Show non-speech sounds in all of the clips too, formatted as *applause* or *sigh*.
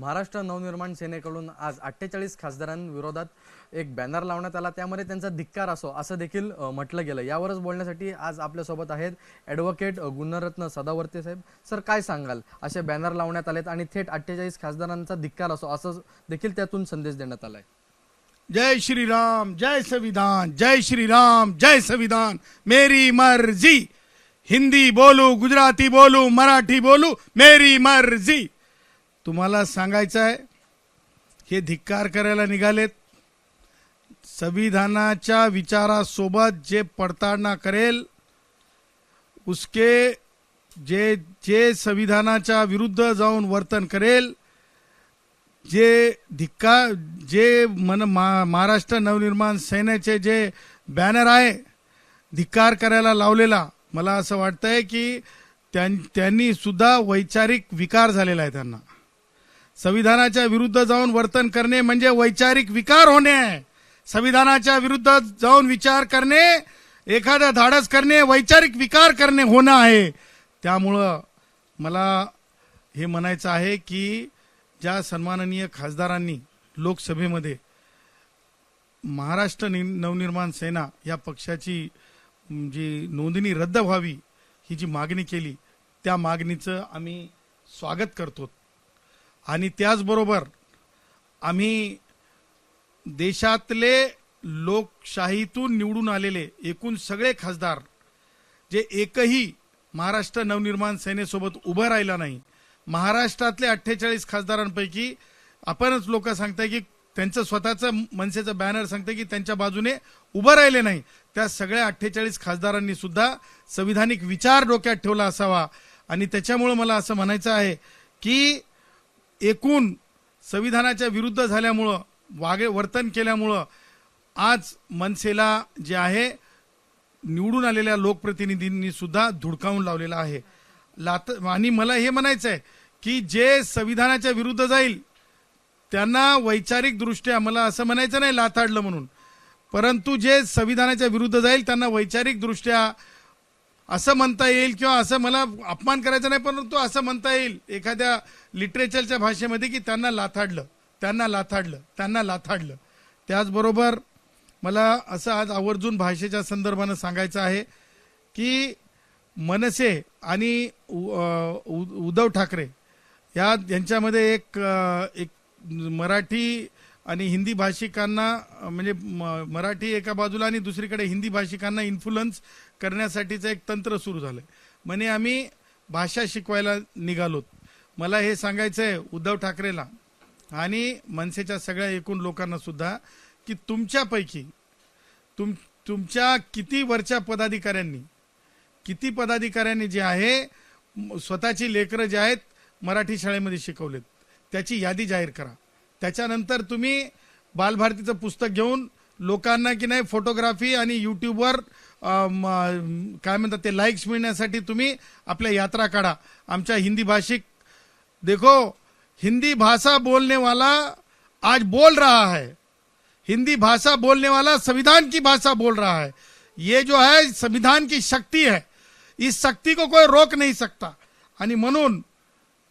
महाराष्ट्र नवनिर्माण सेनेकडून आज अठ्ठेचाळीस खासदारांविरोधात एक बॅनर लावण्यात आला. त्यामध्ये त्यांचा धिक्कार असो असं देखील म्हटलं गेलं. यावरच बोलण्यासाठी आज आपल्यासोबत आहेत ॲडव्होकेट गुणरत्न सदावर्ते साहेब. सर काय सांगाल? असे बॅनर लावण्यात आलेत आणि थेट अठ्ठेचाळीस खासदारांचा धिक्कार असो असं देखील त्यातून संदेश देण्यात आलाय. जय श्रीराम जय संविधान जय श्रीराम जय संविधान. मेरी मर्जी. हिंदी बोलू गुजराती बोलू मराठी बोलू मेरी मर्जी. तुम्हाला सांगायचं आहे हे धिक्कार करायला निघालेत. संविधानाच्या विचारासोबत जे पडताळणा करेल उसके जे जे संविधानाच्या विरुद्ध जाऊन वर्तन करेल जे धिक्का जे मन मा- महाराष्ट्र नवनिर्माण सेनेचे जे बॅनर आहे धिक्कार करायला लावलेला मला असं वाटतंय की त्यां- त्यांनी सुद्धा वैचारिक विकार झालेला आहे त्यांना. संविधानाच्या विरुद्ध जाऊन वर्तन करणे म्हणजे वैचारिक विकार होणे. आहे संविधानाच्या विरुद्ध जाऊन विचार करणे एखादा धाडस करणे वैचारिक विकार करणे होणं आहे. त्यामुळं मला हे म्हणायचं आहे की ज्या सन्माननीय खासदारांनी लोकसभेमध्ये महाराष्ट्र नि- नवनिर्माण सेना या पक्षाची जी नोंदणी रद्द व्हावी ही जी मागणी केली त्या मागणीचं आम्ही स्वागत करतो. आणि त्याचबरोबर आम्ही देशातले लोकशाहीतून निवडून आलेले एकूण सगळे खासदार जे एकही महाराष्ट्र नवनिर्माण सेनेसोबत उभं राहिला नाही महाराष्ट्रातले अठ्ठेचाळीस खासदारांपैकी आपणच लोक सांगताय की त्यांचं स्वतःचं मनसेचं बॅनर सांगतं की त्यांच्या बाजूने उभं राहिले नाही. त्या सगळ्या अठ्ठेचाळीस खासदारांनी सुद्धा संविधानिक विचार डोक्यात ठेवला असावा. आणि त्याच्यामुळं मला असं म्हणायचं आहे की एकूण संविधानाच्या विरुद्ध झाल्यामुळं वागे वर्तन केल्यामुळं आज मनसेला जे आहे निवडून आलेल्या लोकप्रतिनिधींनी सुद्धा धुडकावून लावलेला आहे. लात आणि मला हे म्हणायचं आहे की जे संविधानाच्या विरुद्ध जाईल त्यांना वैचारिकदृष्ट्या मला असं म्हणायचं नाही लाथाडलं म्हणून. परंतु जे संविधानाच्या विरुद्ध जाईल त्यांना वैचारिकदृष्ट्या असं म्हणता येईल किंवा असं मला अपमान करायचा नाही परंतु असं म्हणता येईल. एखाद्या लिटरेचरच्या भाषेमध्ये की त्यांना लाथाडलं त्यांना लाथाडलं त्यांना लाथाडलं. त्याचबरोबर मला असं आज आवर्जून भाषेच्या संदर्भानं सांगायचं आहे की मनसे आणि उ- उ- उद्धव ठाकरे या यांच्यामध्ये एक एक मराठी आणि हिंदी भाषिकांना म्हणजे म- मराठी एका बाजूला आणि दुसरीकडे हिंदी भाषिकांना इन्फ्लुअन्स करण्यासाठीचं एक तंत्र सुरू झालंय. म्हणे आम्ही भाषा शिकवायला निघालोत. मला हे सांगायचं आहे उद्धव ठाकरेला आणि मनसेच्या सगळ्या एकूण लोकांना सुद्धा की तुमच्यापैकी तुम तुमच्या किती वरच्या पदाधिकाऱ्यांनी किती पदाधिकाऱ्यांनी जे आहे स्वतःची लेकरं जे आहेत मराठी शाळेमध्ये शिकवलेत. त्याची यादी जाहीर करा. त्याच्यानंतर तुम्ही बालभारतीचं पुस्तक घेऊन लोकांना की नाही फोटोग्राफी आणि युट्यूबवर काय म्हणतात ते लाईक्स मिळण्यासाठी तुम्ही आपल्या यात्रा काढा. आमच्या हिंदी भाषिक देखो हिंदी भाषा बोलने वाला आज बोल रहा है. हिंदी भाषा बोलने वाला संविधान की भाषा बोल रहा है. ये जो है संविधान की शक्ती है. इस शक्ती को कोई रोक नहीं सकता. आणि म्हणून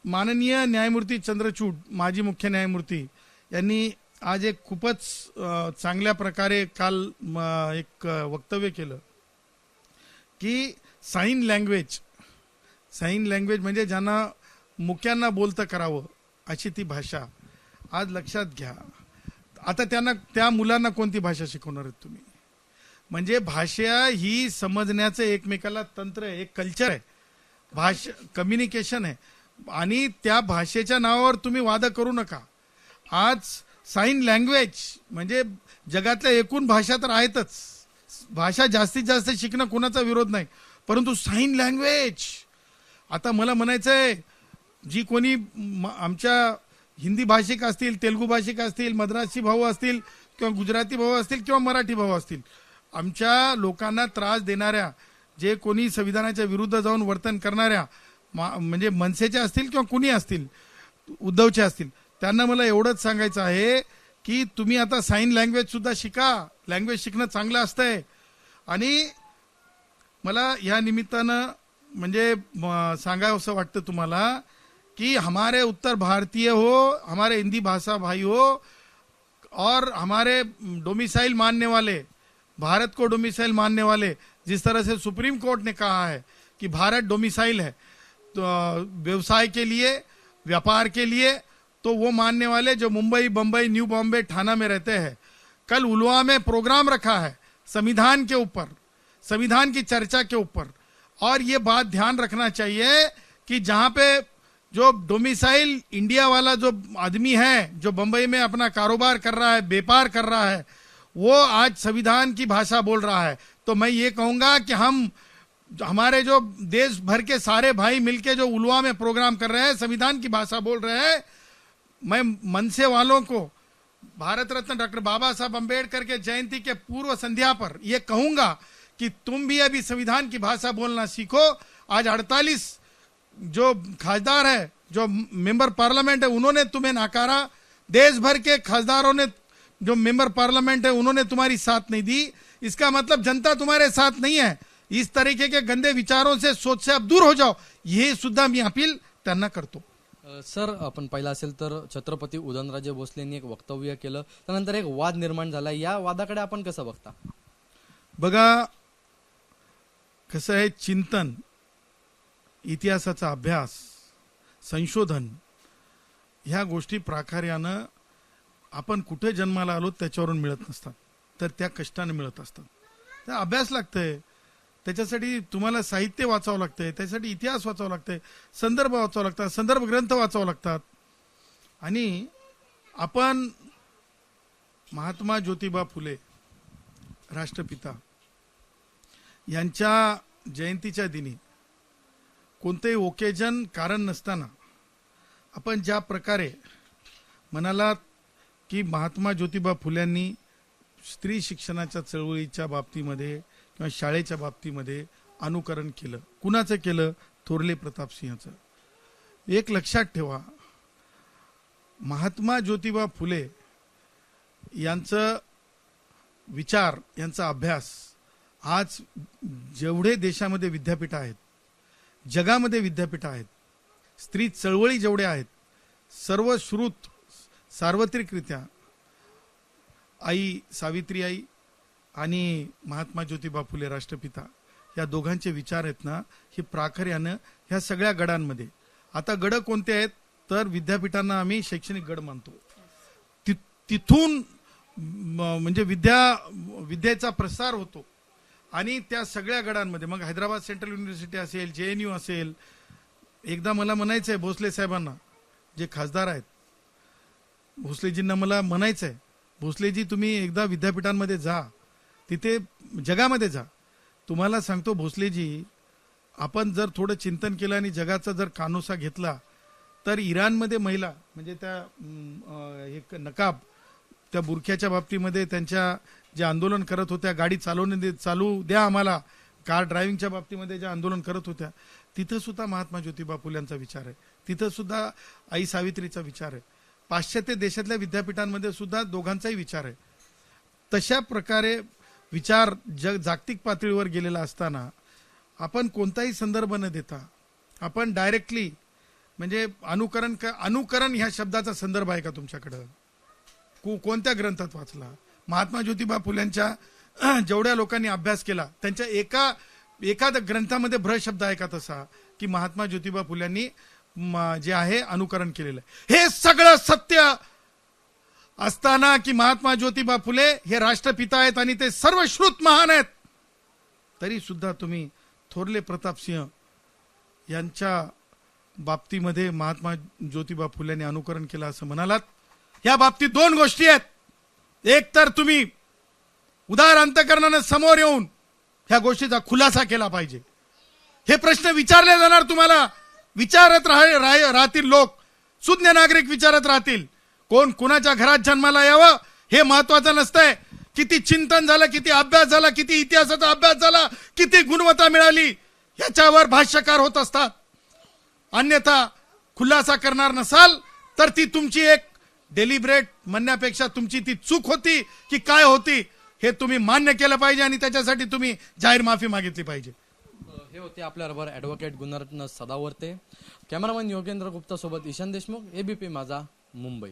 माननीय न्यायमूर्ती चंद्रचूड माजी मुख्य न्यायमूर्ती यांनी आज एक खूपच चांगल्या प्रकारे काल एक वक्तव्य केलं की साईन लँग्वेज साईन लँग्वेज म्हणजे ज्यांना मुक्यांना बोलतं करावं अशी ती भाषा. आज लक्षात घ्या. आता त्यांना त्या मुलांना कोणती भाषा शिकवणार आहेत तुम्ही? म्हणजे भाषा ही समजण्याचं एकमेकाला तंत्र आहे एक कल्चर आहे. भाषा कम्युनिकेशन आहे. आणि त्या भाषेच्या नावावर तुम्ही वादा करू नका. आज साईन लँग्वेज म्हणजे जगातल्या एकूण भाषा तर आहेतच. भाषा जास्तीत जास्त शिकणं कोणाचा विरोध नाही. परंतु साईन लँग्वेज आता मला म्हणायचं आहे जी कोणी म- आमच्या हिंदी भाषिक असतील तेलुगू भाषिक असतील मद्रासी भाऊ असतील किंवा गुजराती भाऊ असतील किंवा मराठी भाऊ असतील आमच्या लोकांना त्रास देणाऱ्या जे कोणी संविधानाच्या विरुद्ध जाऊन वर्तन करणाऱ्या मा- म्हणजे मनसेचे असतील किंवा कुणी असतील उद्धवचे असतील त्यांना मला एवढंच सांगायचं आहे की तुम्ही आता साईन लँग्वेज सुद्धा शिका. लँग्वेज शिकणं चांगलं असतंय. आणि मला या निमित्तानं म्हणजे म, सांगावं असं वाटतं तुम्हाला कि हमारे उत्तर भारतीय हो हमारे हिंदी भाषा भाई हो और हमारे डोमिसाइल मानने वाले भारत को डोमिसाइल मानने वाले जिस तरह से सुप्रीम कोर्ट ने कहा है कि भारत डोमिसाइल है तो व्यवसाय के लिए व्यापार के लिए तो वो मानने वाले जो मुंबई, बंबई, न्यू बॉम्बे थाना में रहते हैं, कल उलवा में प्रोग्राम रखा है संविधान के ऊपर, संविधान की चर्चा के ऊपर। और ये बात ध्यान रखना चाहिए कि जहाँ पे जो डोमिसाइल इंडिया वाला जो आदमी है, जो बंबई में अपना कारोबार कर रहा है, व्यापार कर रहा है, वो आज संविधान की भाषा बोल रहा है। तो मैं ये कहूँगा कि हम, हमारे जो देश भर के सारे भाई मिलके जो उलवा में प्रोग्राम कर रहे हैं, संविधान की भाषा बोल रहे हैं मैं मनसे वालों को, भारत रत्न डॉक्टर बाबा साहब अंबेडकर के जयंती के पूर्व संध्या पर यह कहूँगा कि तुम भी अभी संविधान की भाषा बोलना सीखो। आज 48 जो खासदार है, जो मेंबर पार्लियामेंट है, उन्होंने तुम्हें नकारा। देश भर के खासदारों ने जो मेंबर पार्लियामेंट है, उन्होंने तुम्हारी साथ नहीं दी। इसका मतलब जनता तुम्हारे साथ नहीं है। इस तरीके के गंदे विचारों से सोच से अब दूर हो जाओ। ये सुद्धा मैं अपील त्यांना करतो सर आपण पाहिलं असेल तर छत्रपती उदयनराजे भोसले यांनी एक वक्तव्य केलं. त्यानंतर एक वाद निर्माण झाला. या वादाकडे आपण कसं बघता? बघा कसं आहे चिंतन इतिहासाचा अभ्यास संशोधन ह्या गोष्टी प्राकार्यानं आपण कुठे जन्माला आलो त्याच्यावरून मिळत नसतात. तर त्या कष्टाने मिळत असतात. तर अभ्यास लागतंय. त्याच्यासाठी तुम्हाला साहित्य वाचावं लागतंय त्यासाठी इतिहास वाचावं लागतंय संदर्भ वाचावं लागतात संदर्भ ग्रंथ वाचावं लागतात. आणि आपण महात्मा ज्योतिबा फुले राष्ट्रपिता यांच्या जयंतीच्या दिनी कोणतेही ओकेजन कारण नसताना आपण ज्या प्रकारे म्हणालात की महात्मा ज्योतिबा फुल्यांनी स्त्री शिक्षणाच्या चळवळीच्या बाबतीमध्ये किंवा शाळेच्या बाबतीमध्ये अनुकरण केलं. कुणाचं केलं? थोरले प्रताप सिंहचं. एक लक्षात ठेवा महात्मा ज्योतिबा फुले यांचं विचार यांचा अभ्यास आज जेवढे देशामध्ये विद्यापीठ आहेत जगामध्ये विद्यापीठ आहेत स्त्री चळवळी जेवढ्या आहेत सर्व श्रुत सार्वत्रिकरित्या आई सावित्री आई आणि महात्मा ज्योतिबा फुले राष्ट्रपिता या दोघांचे विचार आहेत ना हे प्राखर्यानं ह्या सगळ्या गडांमध्ये. आता गड कोणते आहेत? तर विद्यापीठांना आम्ही शैक्षणिक गड मानतो. ति- तिथून म- म्हणजे विद्या विद्येचा प्रसार होतो. आणि त्या सगळ्या गडांमध्ये मग हैदराबाद सेंट्रल युनिव्हर्सिटी असेल जे एन यू असेल एकदा मला म्हणायचं आहे भोसले साहेबांना जे खासदार आहेत. भोसलेजींना मला म्हणायचं आहे भोसलेजी तुम्ही एकदा विद्यापीठांमध्ये जा. तिथे जगामध्ये जा. तुम्हाला सांगतो भोसलेजी आपण जर थोडं चिंतन केलं आणि जगाचा जर कानोसा घेतला तर इराणमध्ये महिला म्हणजे त्या एक नकाब त्या बुरख्याच्या बाबतीमध्ये त्यांच्या जे आंदोलन करत होत्या गाडी चालवणे दे- चालू द्या आम्हाला कार ड्रायव्हिंगच्या बाबतीमध्ये जे आंदोलन करत होत्या तिथं सुद्धा महात्मा ज्योतिबा फुल्यांचा विचार आहे. तिथं सुद्धा आई सावित्रीचा विचार आहे. पाश्चात्य देशातल्या विद्यापीठांमध्ये सुद्धा दोघांचाही विचार आहे. तशा प्रकारे विचार जग जागतिक पातळीवर गेलेला असताना आपण कोणताही संदर्भ न देता आपण डायरेक्टली म्हणजे अनुकरण क- अनुकरण ह्या शब्दाचा संदर्भ आहे का तुमच्याकडं? को- कोणत्या ग्रंथात वाचला? महात्मा ज्योतिबा फुल्यांच्या *clears throat* जेवढ्या लोकांनी अभ्यास केला त्यांच्या एका एखाद्या ग्रंथामध्ये भ्र शब्द आहे का तसा? की महात्मा ज्योतिबा फुल्यांनी म, जे आहे अनुकरण केलेलं आहे. हे सगळं सत्य असताना की महात्मा ज्योतिबा फुले हे राष्ट्रपिता आहेत आणि ते सर्व श्रुत महान आहेत. तरी सुद्धा तुम्ही थोरले प्रताप सिंह यांच्या बाबतीमध्ये महात्मा ज्योतिबा फुलेंनी अनुकरण केलं असं म्हणालात. या बाबतीत दोन गोष्टी आहेत. एक तर तुम्ही उदार अंतकरणानं समोर येऊन ह्या गोष्टीचा खुलासा केला पाहिजे. हे प्रश्न विचारले जाणार तुम्हाला. विचारत राह- रा राहतील लोक. सुज्ञ नागरिक विचारत राहतील. कोण कुणाच्या घरात जन्माला यावं हे महत्वाचं नसतंय. किती चिंतन झालं किती अभ्यास झाला किती इतिहासाचा अभ्यास झाला किती गुणवत्ता मिळाली याच्यावर भाष्यकार होत असतात. अन्यथा खुलासा करणार नसाल तर ती तुमची एक डेलिब्रेट म्हणण्यापेक्षा तुमची ती चूक होती की काय होती हे तुम्ही मान्य केलं पाहिजे आणि त्याच्यासाठी तुम्ही जाहीर माफी मागितली पाहिजे. हे होते आपल्याबरोबर ॲडव्होकेट गुणरत्न सदावर्ते. कॅमेरामन योगेंद्र गुप्ता सोबत ईशान देशमुख एबीपी माझा मुंबई.